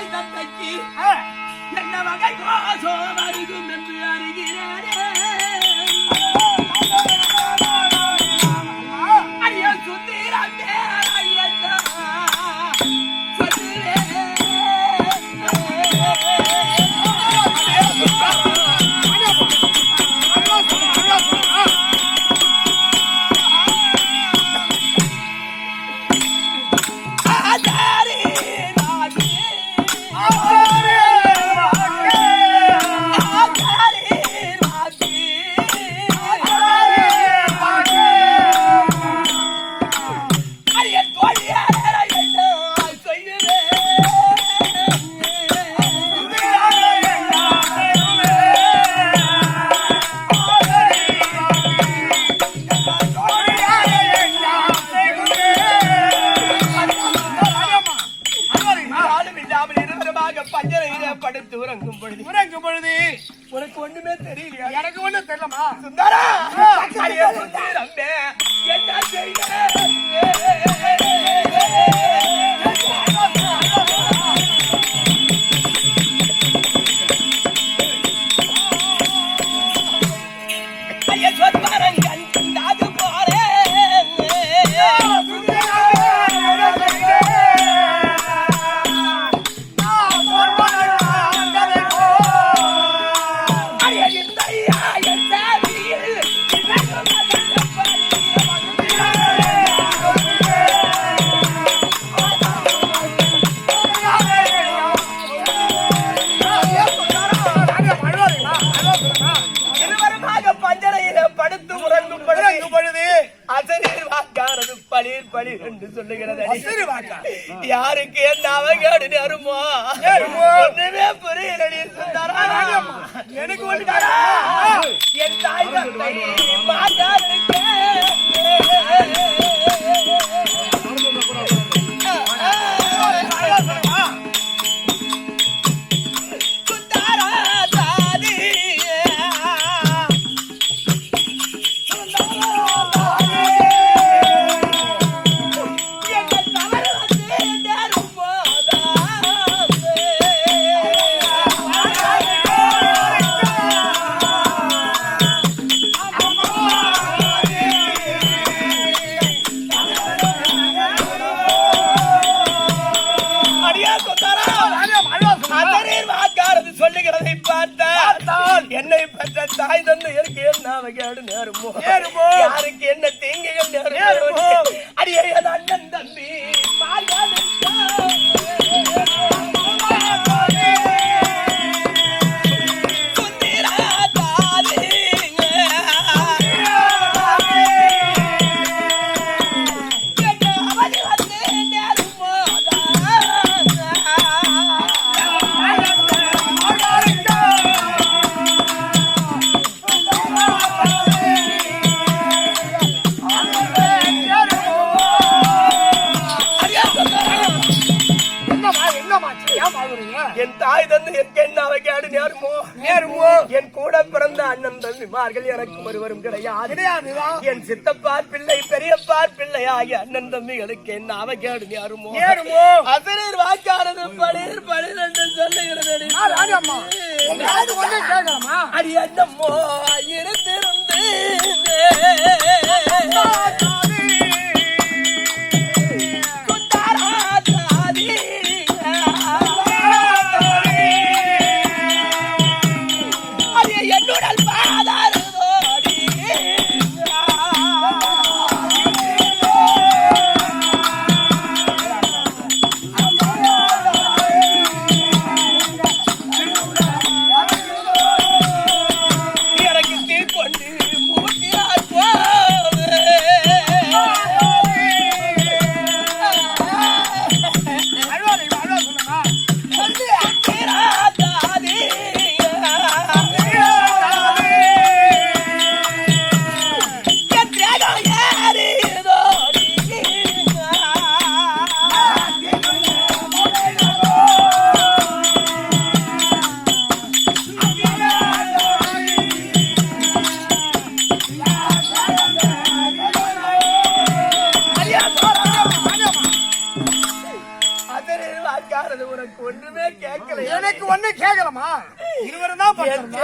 தாய் தந்தைக்கு என்ன வகை கோசோ வருகும் என்று அறிகிறேனே கிடையாது. என் சித்தப்பார் பிள்ளை பெரியப்பார் பிள்ளை ஆகிய அண்ணன் தம்பிகளுக்கு என்ன அவகேடு யாருமோ? ஏறுமோ? அசரீர் வாக்கானது பளிர் பளிர் என்று சொல்லுகிறது அடி. அண்ணம்மோ இருந்திருந்து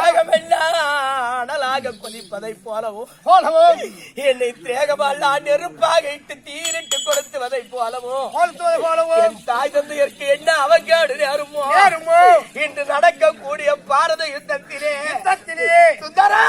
அனலாக கொதிப்பதை போலவும் போலவோ என்னை தேகமெல்லாம் நெருப்பாக இட்டு தீரிட்டு கொடுத்துவதை போலவும் போலத்துவதை போலவோ என் தாய் தந்தையருக்கு என்ன அவகேடு நேருமோ? ஏறுமோ இன்று நடக்கக்கூடிய பாரத யுத்தத்திலே யுத்தத்திலே சுந்தரா!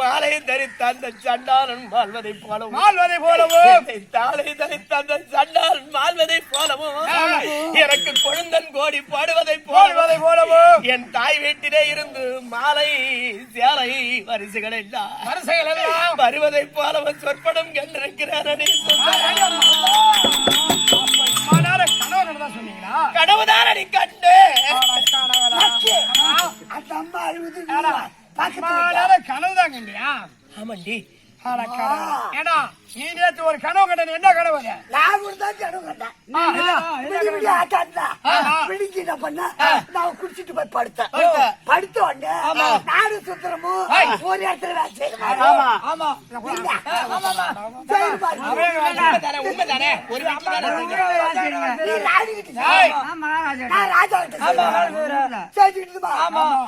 மாலை தரித்த அந்த சண்டாளன் வாழ்வதை போலவும். வாழ்வதை போலவோ என்னை தாளை தரித்த அந்த சண்டாளன் வாழ்வதை போலவும். எனக்கு கொழுந்தன் கோடி பாடுவதை வாழ்வதை போலவும். போலவோ என் தாய் வீட்டிலே இருந்து மாலை சேலை வரிசைகள் எல்லாம் வரிசைகள் எல்லாம். வருவதை போலவும் சொற்படம் கண்டிருக்கிறாரே மாநாட கனவு நடந்தா சொன்னீங்களா? கடவுதான் அடி கண்டு அந்த அம்மா மாநாட கனவு தான் கண்டியா ஆமாண்டி. ஏடா நீ நேத்து ஒரு கனவு கண்ட என்ன கனவு? நான் கூட தான் கனவு கண்டேன். பண்ணேன்? நான் குடிச்சிட்டு போய் படுத்தேன். படுத்த. உடனே நானும் சுந்தரமும் ஏய். ஒரு இடத்துல வேலை ஒரு.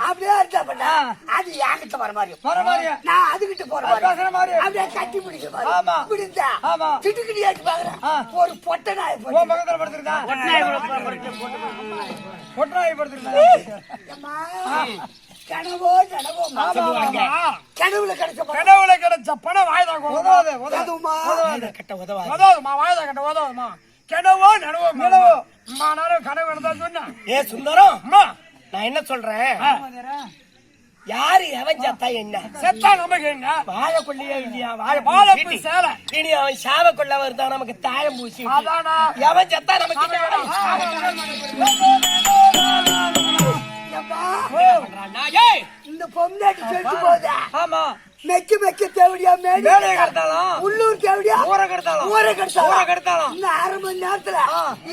அப்படியே இருந்தா பண்ண. அது என்கிட்ட வர மாதிரி. நான் அதுகிட்ட போற மாதிரி. அப்படியே கட்டி பிடிக்கிற மாதிரி. ஒரு பொட்டை நாயை போட்டு. உன் பக்கத்துல படுத்திருக்கா? பொட்டநாய் படுத்திருக்கா? அம்மா, கனவோ கனவோ ஆமா. கனவுல கிடைச்ச. கனவுல கிடைச்ச பணம் வாய்தா உதவாது அதுவுமா? கட்ட உதவாது. உதவுமா வாய்தா கட்ட உதவுமா கனவோ நனவோ நிலவோ அம்மா நானும் கனவு நடந்தா சொன்னேன். ஏ சுந்தரம். அம்மா. நான் என்ன சொல்றேன்? யாரு எவன் சத்தா என்ன? செத்தா நமக்கு என்ன? வாழைக்குள்ளையே இல்லையா? வாழை வாழைப்பூ சேலை. இனி அவன் சாவ கொள்ள வருதா? நமக்கு தாயம் பூசி. அதானா? எவன் சத்தா நமக்கு என்ன? இந்த பொம்னாட்டி செத்து போதா? ஆமா. மெக்க மெக்க தேவடியா மேலே கடத்தாலாம். உள்ளூர் தேவடியா? ஊரை கடத்தாலாம். ஊரை கடத்தாலாம். ஊரை கடத்தாலாம். இன்னும் அரை மணி நேரத்துல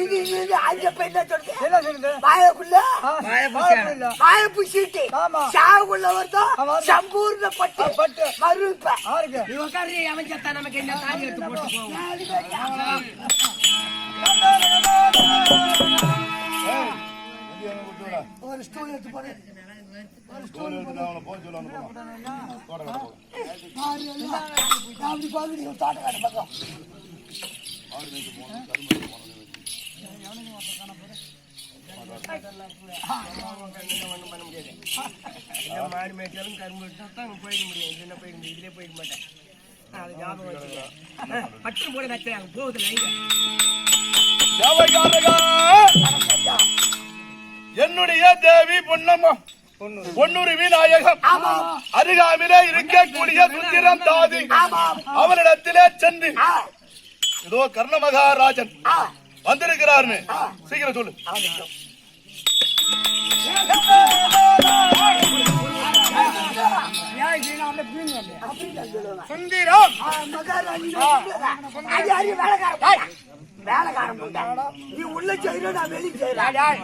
இது இது அஞ்சு பை என்ன சொல்றது? என்ன சொல்லுது வாயக்குள்ள? வாய புசிட்டு. ஆமா. சாவுக்குள்ள வருதோ? ஆமா. சம்பூர்ண பட்டு. பட்டு. மறுப்ப யாருக்கு நீ உட்காரு அவன் செத்தா நமக்கு என்ன எடுத்து போட்டு போவோம்? ஒரு ஸ்டூல் எடுத்து போடு. நான் அப்படி ஒரு பக்கம் இந்த மாடு மேய்ச்சாலும் கரும்பு தான் போயிட முடியும் இதுல போயிட முடியும் இதுலயே போயிட மாட்டேன் அது ஞாபகம் வச்சுக்கிறேன் பட்டு போட நச்சுறாங்க போகுது என்னுடைய தேவி பொன்னம்மா. பொன்னுரு விநாயகம் அருகாமிலே இருக்கக்கூடிய சுத்திரம் தாதி. அவரிடத்திலே சென்று. இதோ கர்ண மகாராஜன் வந்திருக்கிறார்னு. சீக்கிரம் சொல்லு. சுந்தரம். வேலைக்காரன். நீ உள்ள செய்யற நான் வெளியே செய்யறேன்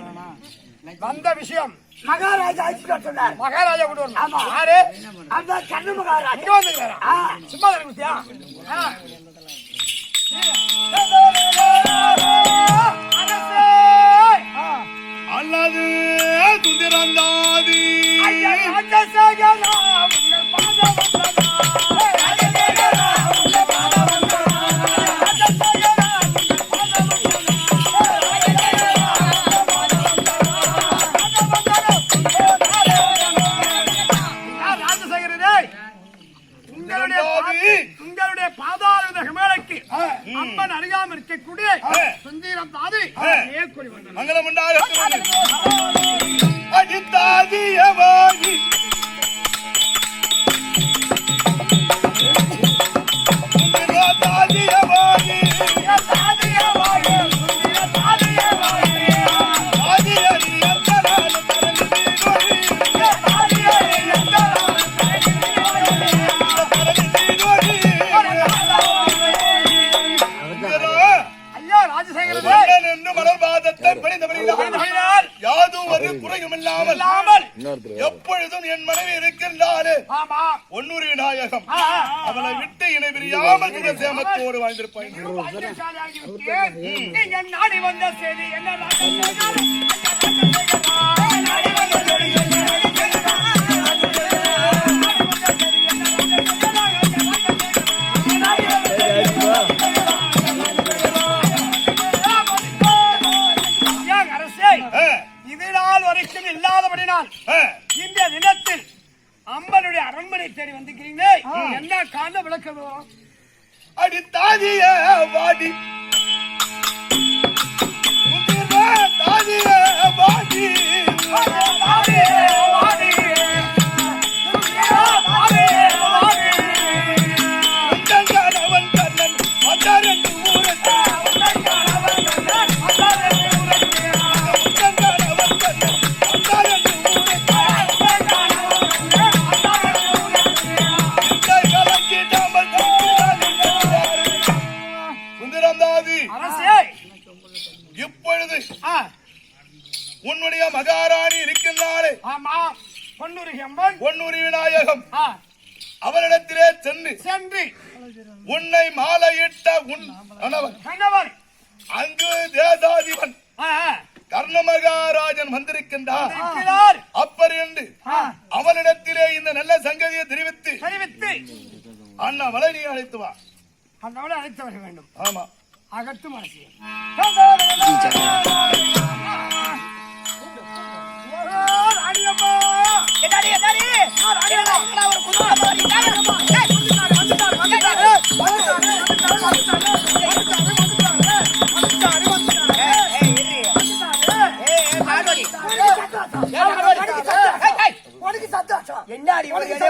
வந்த விஷயம். மகாராஜா அழைச்சிட்டு சொன்னார். மகாராஜா கொண்டு வரணும். ஆமா. யாரு? அந்த கண்ண மகாராஜா. இங்க வந்துருக்காரா ஆ, சும்மா குத்தியா. அல்லது சுத்திரம் தாதி ஐயா, ராஜசேகரா, என்று மலர் பாதத்தை பணிந்தபடியால் யாதும் ஒரு குறையும் இல்லாமல். எப்பொழுதும் என் மனைவி இருக்கின்றாலே ஆமா. ஒன்னூறு விநாயகம். அவளை விட்டு இணை பிரியாமல் வாழ்ந்திருப்பாங்க பாக்கியசாலியாகி விட்டேன். நீங்க நாடி வந்த செய்தி என்ன இல்லாதபடினால் ஆ. இந்த தினத்தில் அம்மனுடைய அரண்மனை தேடி வந்திருக்கிறீங்களே என்ன காரணம் விளக்க வரும் அடி தாதிய வாடி. உன்னை மாலையிட்ட உன் கணவன். அங்கு தேசாதிபன் ஆ, ஆ, கர்ண மகாராஜன் வந்திருக்கின்றார் அப்பர் என்று அவனிடத்திலே இந்த நல்ல சங்கதியை தெரிவித்து தெரிவித்து. அண்ணா மலை நீ அழைத்து வா. அழைத்து வர வேண்டும். ஆமா. அகத்து மனசு சந்தோஷம் என்னடி உனக்கு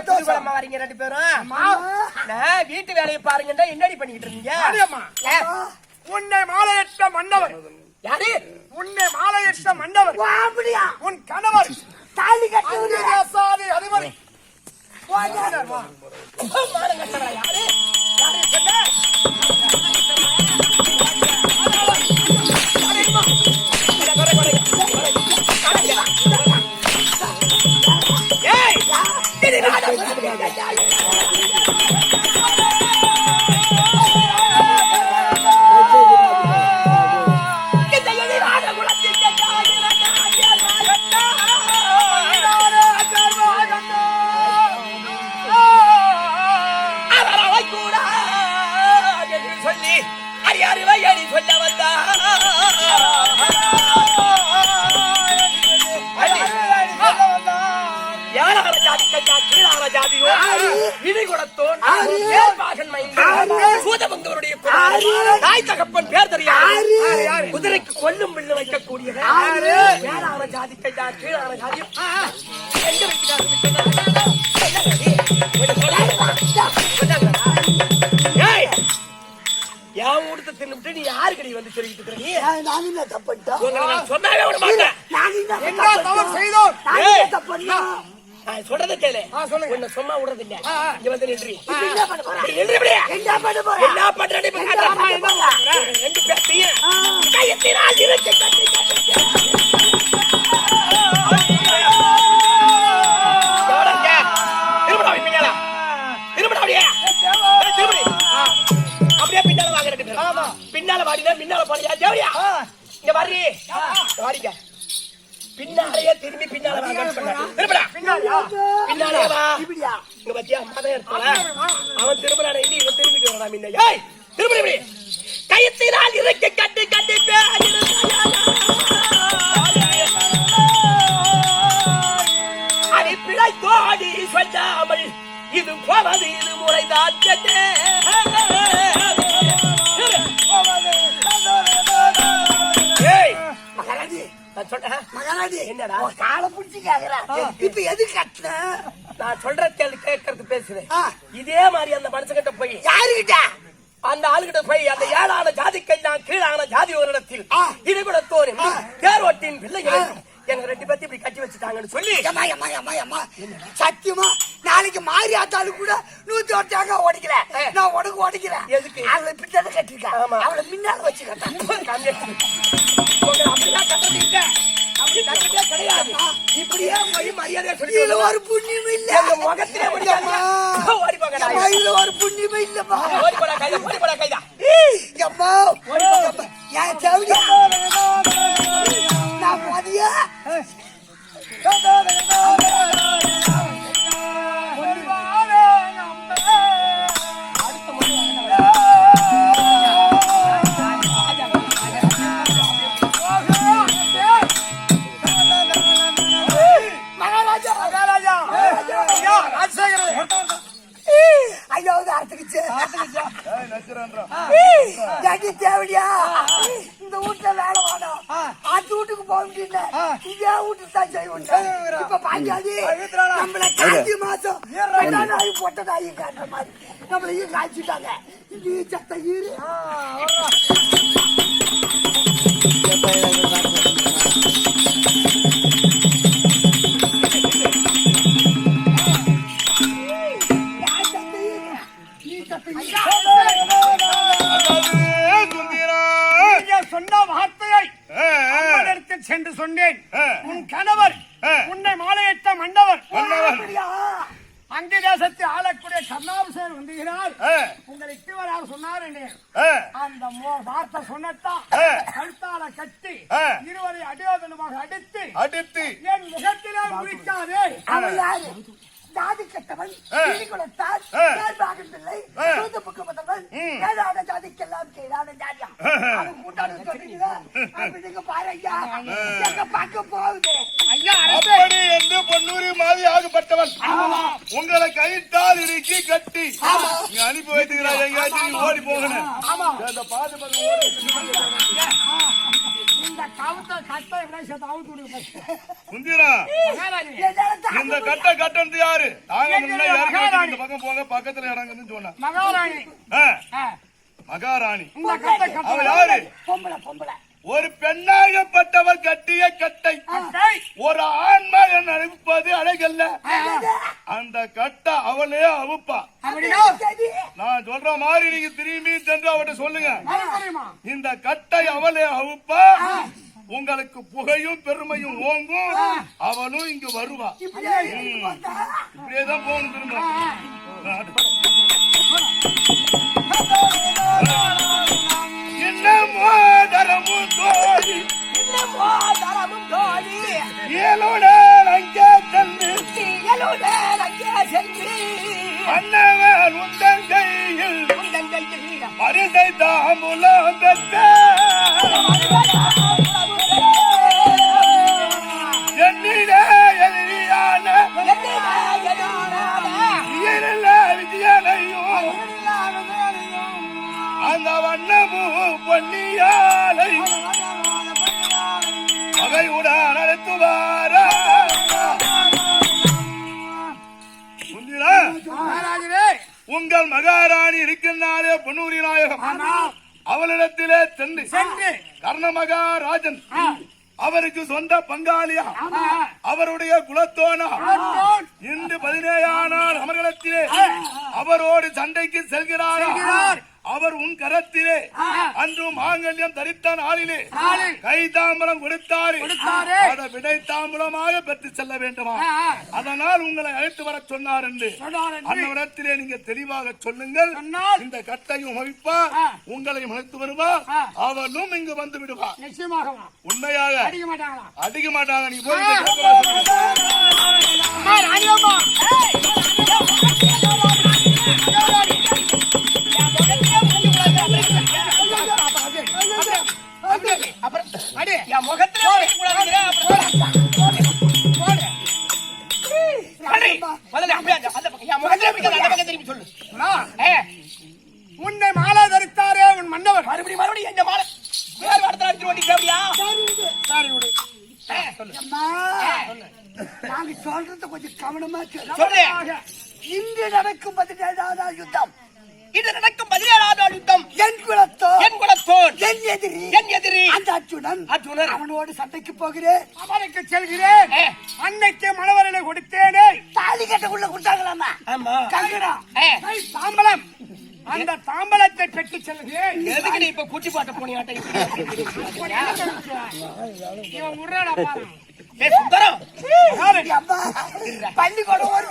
புதுக்குளமா வரீங்க ரெண்டு பேரும்? வீட்டு வேலையை பாருங்கடா என்னடி பண்ணிக்கிட்டு இருக்கீங்க? உன்னை மாலையிட்ட மன்னவர். யாரு? உன்னை மாலையிட்ட மன்னவர். அப்படியா? உன் கணவர். தாலி கட்டி அதிபதி. மானம் கட்டவளா யாரு? யாரு? சொல்லி அறியாறுவை அடி சொல்ல இடி குடத்தோன் பேர்பாகன் மைந்தன் சூதபங்கவருடைய குமாரன் தாய் தகப்பன் பேர் தெரியாது. குதிரைக்கு கொல்லும் பிள்ளை வைக்கக்கூடியவன் யாரார ஜாதி. எங்க என் ஊடத்தை தின்னுட்டு நீ யாருக்கடி வந்து சொல்லிட்டு இருக்கிற நீ? நான் என்ன நான் சொன்னாவே விட மாட்டேன். நான் என்ன தவறு செய்தோம்? நான். என்ன தப்புட்டா நான் சொல்றதை கேளு. சொல்லுங்க. உன்னை சும்மா விடுறது இல்ல இங்க வந்து நின்று என்ன பண்ண போற? நின்று. என்ன பண்ண என்ன? ரெண்டு கையத்தினால் கட்டி கட்டி. இருக்க? அப்படி பின்னால. அப்படியே பின்னால போறியா தேவடியா? இங்க வாடி. இங்க வாடிங்க. பின்னாலேயே திரும்பி பின்னால வாங்கன்னு சொன்னேன். திரும்புடா. பின்னாலே வா. இங்க பாத்தியா மதம் இருப்பாள அவன் திரும்புறான இனி இவன் திரும்பிட்டு வரடா முன்ன. ஏய் திரும்பி இப்படி. கையத்தினால் இறக்கி கட்டி கட்டி அது பிழை தோடி சொல்லாமல். இது போவது இது முறைதான். ஏய் மகாராஜி நான் சொன்னேன். மகாராஜி என்னடா? காலை பிடிச்சி கேக்குறேன் இப்ப எது கட்டுன நான் சொல்ற கேள்வி கேட்கறது பேசுறேன். இதே மாதிரி அந்த மனுஷங்கிட்ட போய் யாருகிட்ட அந்த ஆளுகிட்ட போய் அந்த ஏழான ஜாதிக்கை நான் கீழான ஜாதி ஒரு இடத்தில் ஆ. இடுகுட தோறும் தேரோட்டின் பிள்ளைகளை எங்க ரெண்டு பேர்த்தையும் இப்படி கட்டி வச்சுட்டாங்கன்னு சொல்லி ஏம்மா, ஏம்மா, ஏம்மா, ஏம்மா. சத்தியமா நாளைக்கு மாறி கூட நூத்தி ஒரு தேங்காய் உடைக்கிறேன் ஆ. நான் உடைக்கிறேன் எதுக்கு? அவளை பின்னால கட்டிருக்கேன். அவளை முன்னால. உங்களை அப்படிலாம் கட்டுறது இல்ல. அப்படி கட்டுறதே கிடையாது. இப்படியே போய் மரியாதையா இதுல வருவா. ஒரு புண்ணியமும் இல்ல எங்க முகத்திலே. ஓடி. இதுல ஒரு புண்ணியமும் இல்லப்பா ஓடி போடா கைதா, ஓடி போடா கைதா. எம்மா, எம்மா, என் செவிலியா? நான் தேவடியா இந்த வீட்டுல வேலை வேணும். ஆத்து வீட்டுக்கு போக முடியல. இதே வீட்டுக்கு தான் செய்வோம். இப்ப பாஞ்சாதி நம்மள காஞ்சி மாசம் நாய் பொட்ட நாய் காட்டுற மாதிரி. காய்ச்சிட்டாங்க. இது சத்த ஈரு சொன்ன வார்த்தையை. அம்மனிடத்தில் சென்று சொன்னேன். உன் கணவர். உன்னை மாலையிட்ட மண்டவர்? அங்கே தேசத்தை ஆளக்கூடிய கர்ணாபிஷேகர் வந்துகிறார் உங்களை இட்டுவராக சொன்னார். அந்த வார்த்தை சொன்னத்தான். கழுத்தால கட்டி. இருவரை அடியோதனமாக அடித்து அடித்து என் முகத்திலே முடிக்காதே அவன் யாரு ஜாதி கட்டவன். நேர்பாகன் பிள்ளை ஜாதிக்கெல்லாம் ஜாதியா அவன் கூட்டாளி சொல்றீங்களா அப்ப நீங்க பாரு ஐயா எங்க பார்க்க போகுது? ஐயா அரசே. அப்படி என்று பொன்னூரி மாதிரி ஆகப்பட்டவன். உங்களை கையிட்டால் இறுக்கி கட்டி. நீ அனுப்பி வைத்துக்கிறாய் எங்கேயாச்சும் நீ ஓடி போகணும் அந்த பாது பக்கம் ஓடி இந்த கவுத்த கட்டை விளைச்சத்தை அவுத்து விடுங்க சுந்தரா மகாராணி. இந்த கட்ட கட்டது யாரு? நாங்க. இந்த பக்கம் போங்க பக்கத்துல இறங்குன்னு சொன்னா. மகாராணி. மகாராணி. இந்த கட்டை அவ கட்டை யாரு? பொம்பளை பொம்பளை. ஒரு பெண்ணாகப்பட்டவர் கட்டிய கட்டை ஒரு ஆண்மகன் அனுப்பது அழகல்ல அந்த கட்டை அவளே அவுப்பா. நான் சொல்ற மாதிரி நீங்க திரும்பி சென்று அவட்ட சொல்லுங்க இந்த கட்டை அவளே அவுப்பா உங்களுக்கு புகையும் பெருமையும் ஓங்கும் அவளும் இங்க வருவா இப்படியேதான் போகணும் திரும்ப இன்னமோ தரமும் தோழி இன்னமோ தரமும் தோழி ஏலோட அங்கே சென்று நீயலுடன் அங்கே சென்று அண்ணவன் உந்தன் கையில் உந்தன் கையில் பரிசை தாமுலம் பெற்ற பொன்னியாலை பகையுடன்? மகாராஜரே உங்கள் மகாராணி இருக்கின்றாரே பொன்னூரி நாயகம். அவளிடத்திலே சென்று சென்று. கர்ண மகாராஜன் அவருக்கு சொந்த பங்காளியா அவருடைய குலத்தோனா. இன்று பதினேழானால் அமர்களத்திலே அவரோடு சண்டைக்கு செல்கிறார். அவர் உன் கரத்திலே அன்று மாங்கல்யம் தரித்த நாளிலே நாளில் கை தாம்பரம் கொடுத்தாரு. அதை விடை தாம்பரமாக பெற்று செல்ல வேண்டுமா. அதனால் உங்களை அழைத்து வர சொன்னார் என்று இடத்திலே நீங்க தெளிவாக சொல்லுங்கள் இந்த கட்டையும் அமைப்பார். உங்களையும் அழைத்து வருவார். அவளும் இங்கு வந்து விடுவார் உண்மையாக அடிக்க மாட்டாங்க நீ போய் உன்னை மாலை தரித்தாரே உன் மன்னவர். மறுபடியும் மறுபடியும் இந்த மாலை. வேறு வாரத்தில் அடிச்சு சாரி விடு. அம்மா, நாங்க சொல்றது கொஞ்சம் கவனமா. சொல்லு. இன்று நடக்கும் பதினேழாவது யுத்தம்? இது நடக்கும் பதினேழாவது யுத்தம் என் குலத்தோ என் குலத்தோன் என் எதிரி. என் எதிரி. அந்த அர்ஜுனன் அர்ஜுனன். அவனோடு சண்டைக்கு போகிறேன். அவனுக்கு செல்கிறேன். அன்னைக்கு மணவரனை கொடுத்தேனே. தாலி கட்டக்குள்ள கொடுத்தாங்களாமா ஆமா. கங்கடம் ஏ, கை தாம்பலம். அந்த தாம்பலத்தை பெற்று செல்கிறேன். எதுக்கு நீ இப்ப குச்சி பாட்ட போனியாட்ட இவன் அம்மா பள்ளிக்கூடம் ஒரு